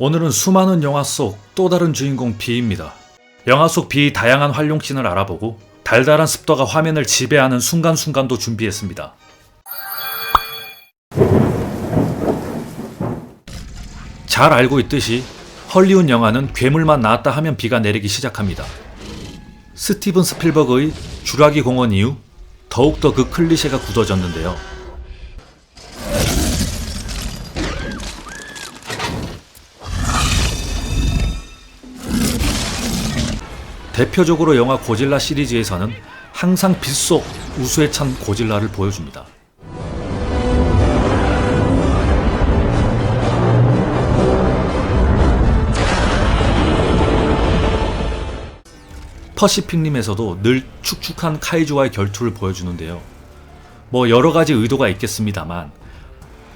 오늘은 수많은 영화 속 또 다른 주인공 비입니다. 영화 속 비의 다양한 활용신을 알아보고 달달한 습도가 화면을 지배하는 순간순간도 준비했습니다. 잘 알고 있듯이 헐리우드 영화는 괴물만 나왔다 하면 비가 내리기 시작합니다. 스티븐 스필버그의 주라기 공원 이후 더욱더 그 클리셰가 굳어졌는데요. 대표적으로 영화 고질라 시리즈에서는 항상 빛속 우수에 찬 고질라를 보여줍니다. 퍼시픽님에서도 늘 축축한 카이주와의 결투를 보여주는데요. 뭐 여러 가지 의도가 있겠습니다만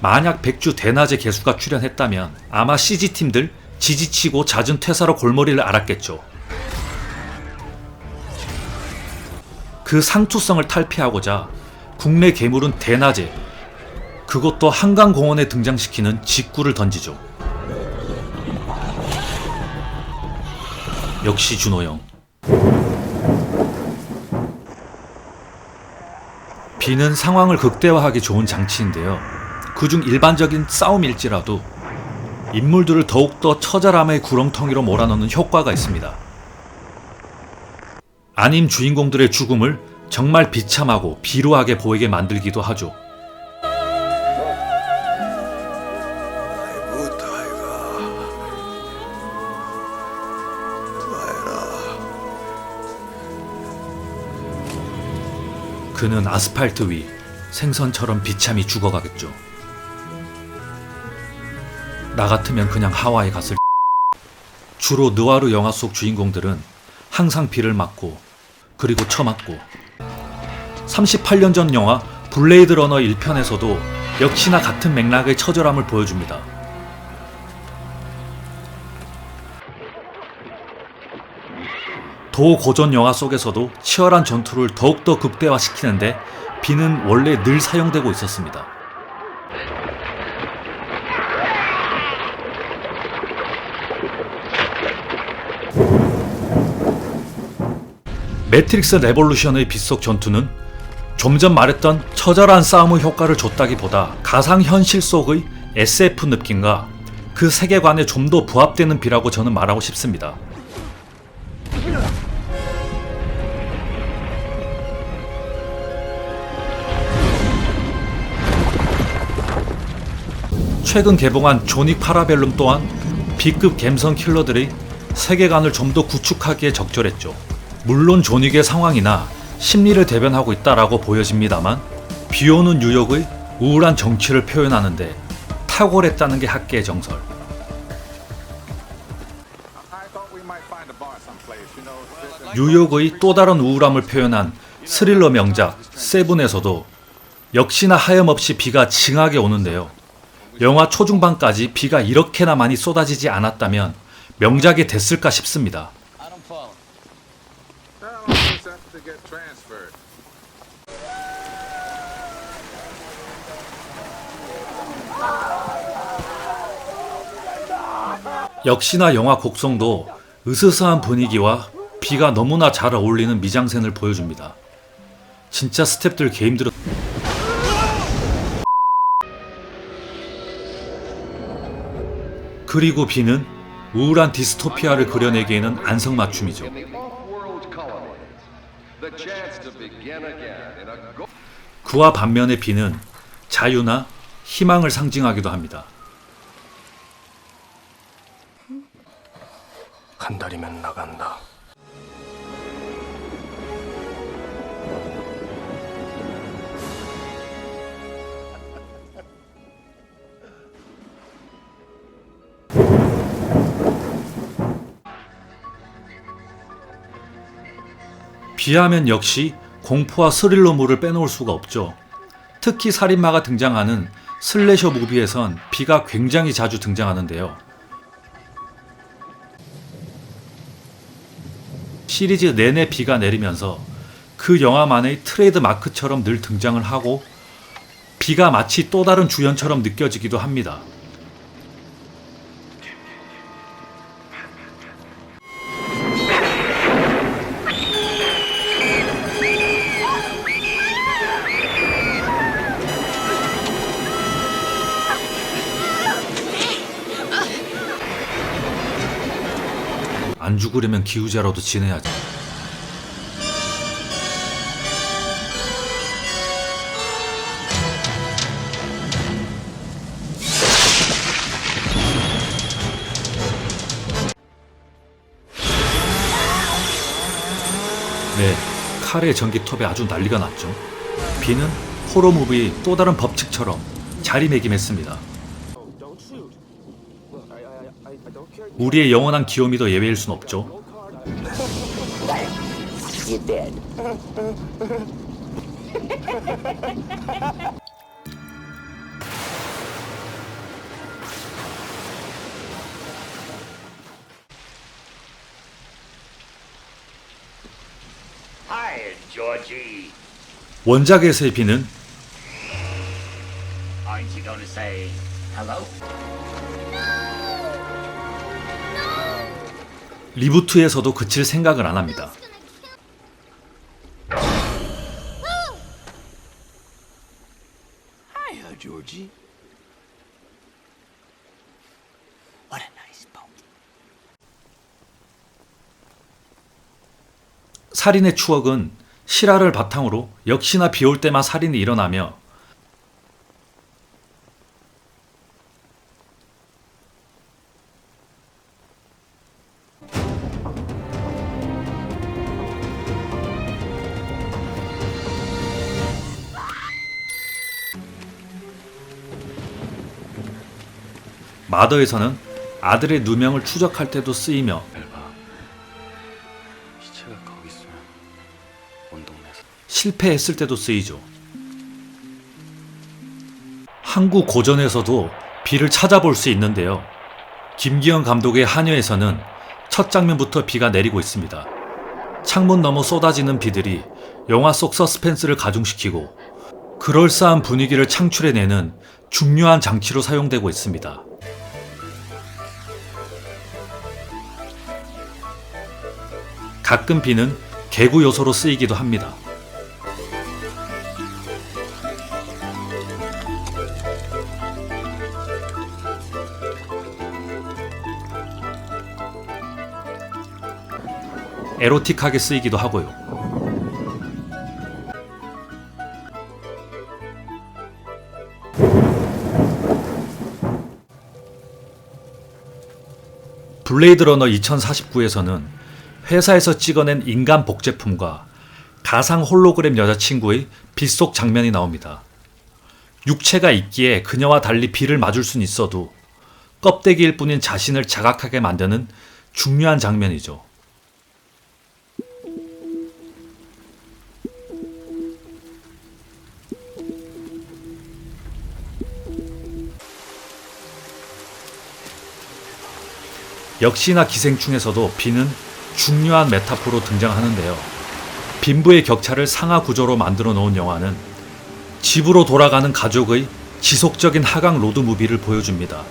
만약 백주 대낮에 개수가 출연했다면 아마 CG팀들 지지치고 잦은 퇴사로 골머리를 앓았겠죠. 그 상투성을 탈피하고자 국내 괴물은 대낮에 그것도 한강공원에 등장시키는 직구를 던지죠. 역시 준호 형. 비는 상황을 극대화하기 좋은 장치인데요. 그중 일반적인 싸움일지라도 인물들을 더욱더 처절함의 구렁텅이로 몰아넣는 효과가 있습니다. 아님 주인공들의 죽음을 정말 비참하고 비루하게 보이게 만들기도 하죠. 그는 아스팔트 위 생선처럼 비참히 죽어가겠죠. 나 같으면 그냥 하와이 갔을 주로 느와르 영화 속 주인공들은 항상 비를 맞고 그리고 처맞고 38년 전 영화 블레이드 러너 1편에서도 역시나 같은 맥락의 처절함을 보여줍니다. 도 고전 영화 속에서도 치열한 전투를 더욱더 극대화시키는데 비는 원래 늘 사용되고 있었습니다. 매트릭스 레볼루션의 빛속 전투는 좀 전 말했던 처절한 싸움의 효과를 줬다기보다 가상현실 속의 SF 느낌과 그 세계관에 좀 더 부합되는 비라고 저는 말하고 싶습니다. 최근 개봉한 조닉 파라벨룸 또한 B급 갬성 킬러들의 세계관을 좀 더 구축하기에 적절했죠. 물론 조닉의 상황이나 심리를 대변하고 있다라고 보여집니다만 비오는 뉴욕의 우울한 정치를 표현하는데 탁월했다는 게 학계의 정설. 뉴욕의 또 다른 우울함을 표현한 스릴러 명작 세븐에서도 역시나 하염없이 비가 징하게 오는데요. 영화 초중반까지 비가 이렇게나 많이 쏟아지지 않았다면 명작이 됐을까 싶습니다. 역시나 영화 곡성도 으스스한 분위기와 비가 너무나 잘 어울리는 미장센을 보여줍니다. 진짜 스탭들 게임들은 그리고 비는 우울한 디스토피아를 그려내기에는 안성맞춤이죠. 그와 반면에 비는 자유나 희망을 상징하기도 합니다. 한 달이면 나간다 비하면 역시 공포와 스릴러물을 빼놓을 수가 없죠. 특히 살인마가 등장하는 슬래셔 무비에선 비가 굉장히 자주 등장하는데요. 시리즈 내내 비가 내리면서 그 영화만의 트레이드 마크처럼 늘 등장을 하고 비가 마치 또 다른 주연처럼 느껴지기도 합니다. 안 죽으려면 기우제라도 지내야지. 네, 칼의 전기톱에 아주 난리가 났죠. 비는 호러 무비의 또 다른 법칙처럼 자리매김했습니다. 우리의 영원한 귀요미도 예외일 순 없죠. 원작에서의 비는 리부트에서도 그칠 생각을 안 합니다. 살인의 추억은 실화를 바탕으로 역시나 비올 때만 살인이 일어나며 마더에서는 아들의 누명을 추적할 때도 쓰이며 시체가 거기 있으면 온 동네에서 실패했을 때도 쓰이죠. 한국 고전에서도 비를 찾아볼 수 있는데요. 김기현 감독의 한여에서는 첫 장면부터 비가 내리고 있습니다. 창문 너머 쏟아지는 비들이 영화 속 서스펜스를 가중시키고 그럴싸한 분위기를 창출해내는 중요한 장치로 사용되고 있습니다. 가끔 비는 개구 요소로 쓰이기도 합니다. 에로틱하게 쓰이기도 하고요. 블레이드 러너 2049에서는 회사에서 찍어낸 인간 복제품과 가상 홀로그램 여자친구의 빗속 장면이 나옵니다. 육체가 있기에 그녀와 달리 비를 맞을 순 있어도 껍데기일 뿐인 자신을 자각하게 만드는 중요한 장면이죠. 역시나 기생충에서도 비는 중요한 메타포로 등장하는데요. 빈부의 격차를 상하 구조로 만들어 놓은 영화는 집으로 돌아가는 가족의 지속적인 하강 로드 무비를 보여줍니다.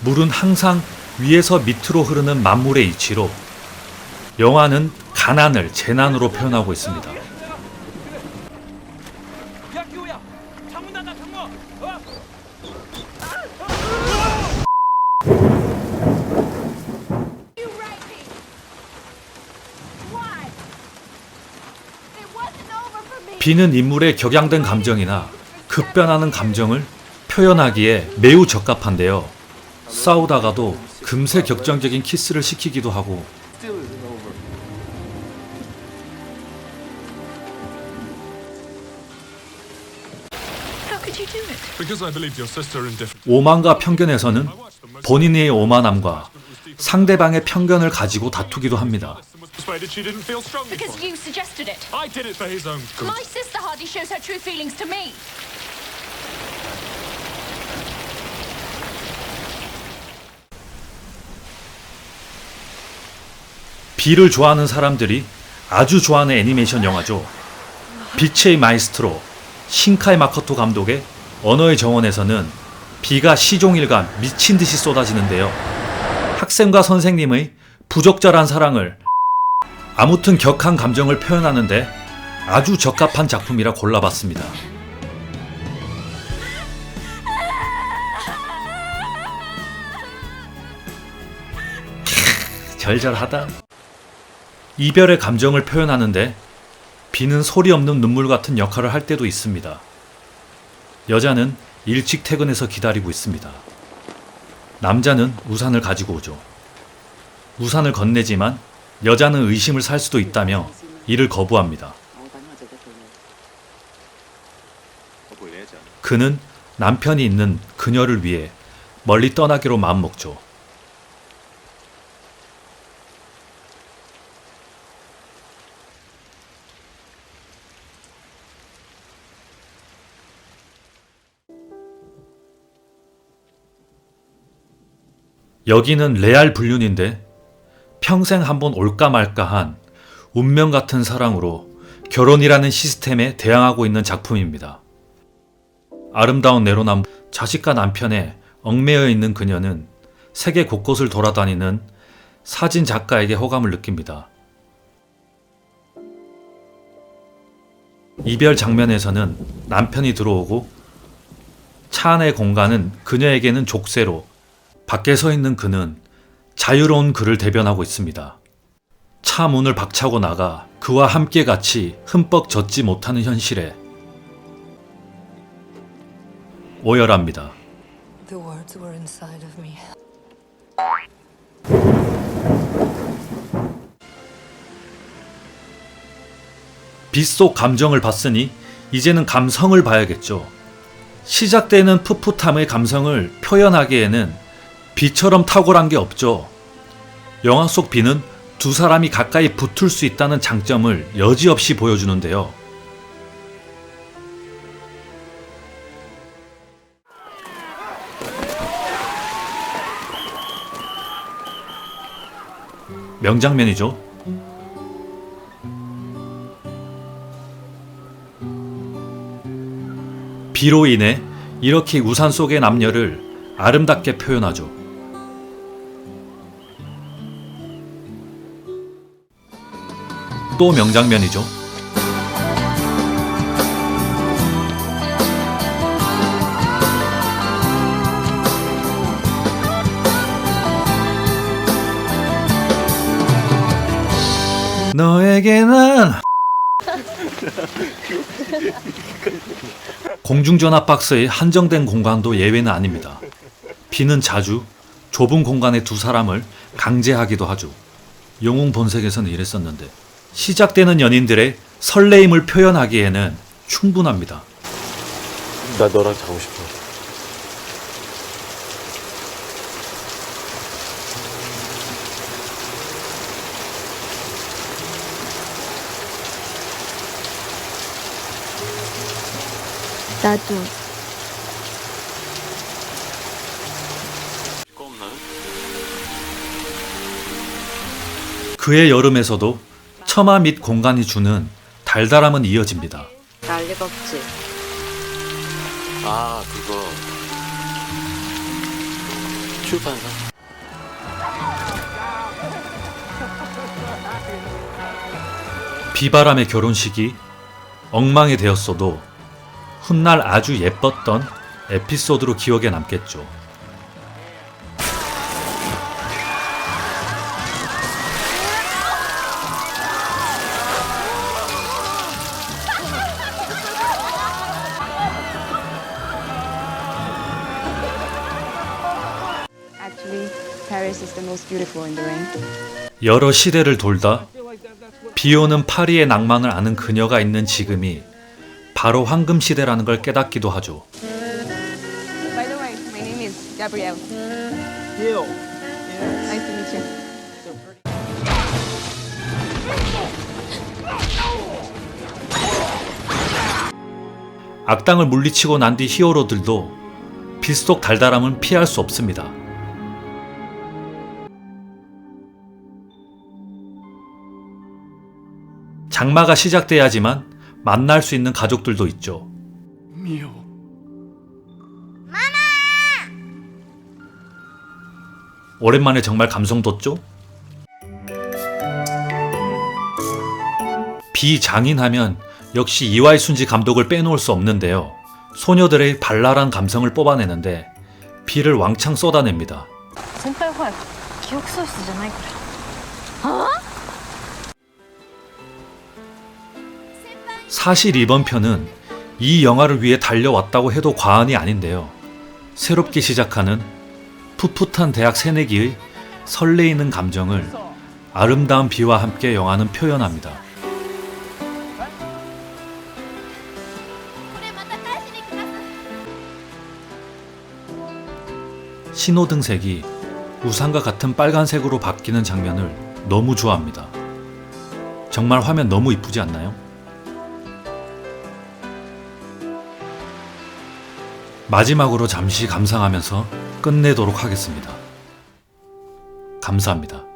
물은 항상 위에서 밑으로 흐르는 만물의 이치로 영화는 가난을 재난으로 표현하고 있습니다. 야 기호야 창문 닫아 창문 어? You raped me. Why? It wasn't 비는 인물의 격양된 감정이나 급변하는 감정을 표현하기에 매우 적합한데요. 싸우다가도 금세 격정적인 키스를 시키기도 하고. 오만과 편견에서는 본인의 오만함과 상대방의 편견을 가지고 다투기도 합니다. Persuaded she didn't feel strongly Because for it. you suggested it. I did it for his own good. My sister hardly shows her true feelings to me. 비를 좋아하는 사람들이 아주 좋아하는 애니메이션 영화죠. 빛의 마이스트로 신카이 마코토 감독의 언어의 정원에서는 비가 시종일관 미친 듯이 쏟아지는데요. 학생과 선생님의 부적절한 사랑을 아무튼 격한 감정을 표현하는데 아주 적합한 작품이라 골라봤습니다. 캬, 절절하다. 이별의 감정을 표현하는데 비는 소리 없는 눈물 같은 역할을 할 때도 있습니다. 여자는 일찍 퇴근해서 기다리고 있습니다. 남자는 우산을 가지고 오죠. 우산을 건네지만 여자는 의심을 살 수도 있다며 이를 거부합니다. 그는 남편이 있는 그녀를 위해 멀리 떠나기로 마음먹죠. 여기는 레알 불륜인데 평생 한번 올까 말까한 운명 같은 사랑으로 결혼이라는 시스템에 대항하고 있는 작품입니다. 아름다운 내로남 자식과 남편에 얽매여 있는 그녀는 세계 곳곳을 돌아다니는 사진 작가에게 호감을 느낍니다. 이별 장면에서는 남편이 들어오고 차 안의 공간은 그녀에게는 족쇄로 밖에 서 있는 그는 자유로운 그를 대변하고 있습니다. 차 문을 박차고 나가 그와 함께 같이 흠뻑 젖지 못하는 현실에 오열합니다. 빗속 감정을 봤으니 이제는 감성을 봐야겠죠. 시작되는 풋풋함의 감성을 표현하기에는 비처럼 탁월한 게 없죠. 영화 속 비는 두 사람이 가까이 붙을 수 있다는 장점을 여지없이 보여주는데요. 명장면이죠. 비로 인해 이렇게 우산 속의 남녀를 아름답게 표현하죠. 또 명장면이죠. 너에게는 공중전화 박스의 한정된 공간도 예외는 아닙니다. 비는 자주 좁은 공간에 두 사람을 강제하기도 하죠. 영웅 본색에서는 이랬었는데 시작되는 연인들의 설레임을 표현하기에는 충분합니다. 나 너랑 자고 싶어. 나도. 그의 여름에서도 처마 및 공간이 주는 달달함은 이어집니다. 난리가 없지. 아 그거 출판사. 비바람의 결혼식이 엉망이 되었어도 훗날 아주 예뻤던 에피소드로 기억에 남겠죠. 여러 시대를 돌다 비 오는 파리의 낭만을 아는 그녀가 있는 지금이 바로 황금 시대라는 걸 깨닫기도 하죠. By the way, my name is Gabrielle. Nice to meet you. 악당을 물리치고 난 뒤 히어로들도 빛속 달달함은 피할 수 없습니다. 장마가 시작돼야지만 만날 수 있는 가족들도 있죠. 미요. 오랜만에 정말 감성 돋죠? 비장인하면 역시 이와이 순지 감독을 빼놓을 수 없는데요. 소녀들의 발랄한 감성을 뽑아내는데 비를 왕창 쏟아냅니다. 사실 이번 편은 이 영화를 위해 달려왔다고 해도 과언이 아닌데요. 새롭게 시작하는 풋풋한 대학 새내기의 설레이는 감정을 아름다운 비와 함께 영화는 표현합니다. 신호등색이 우산과 같은 빨간색으로 바뀌는 장면을 너무 좋아합니다. 정말 화면 너무 이쁘지 않나요? 마지막으로 잠시 감상하면서 끝내도록 하겠습니다. 감사합니다.